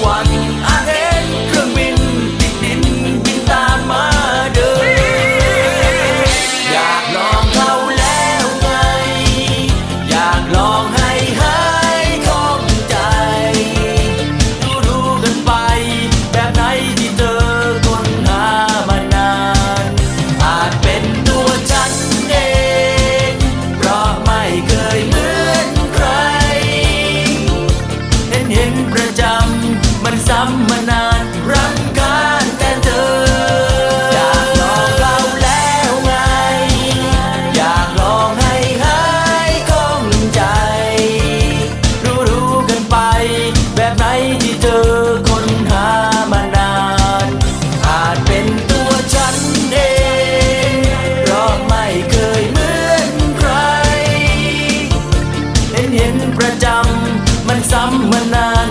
Quase ำมานานรังการแต่เธอ อยากลองเราแล้วไง อยากลองให้หายข้งใจ รู้รู้กันไป แบบไหนที่เจอคนหามานานอาจเป็นตัวฉันเองเพราะไม่เคยเหมือนใคร เห็นเห็นประจำมันซ้ำมานาน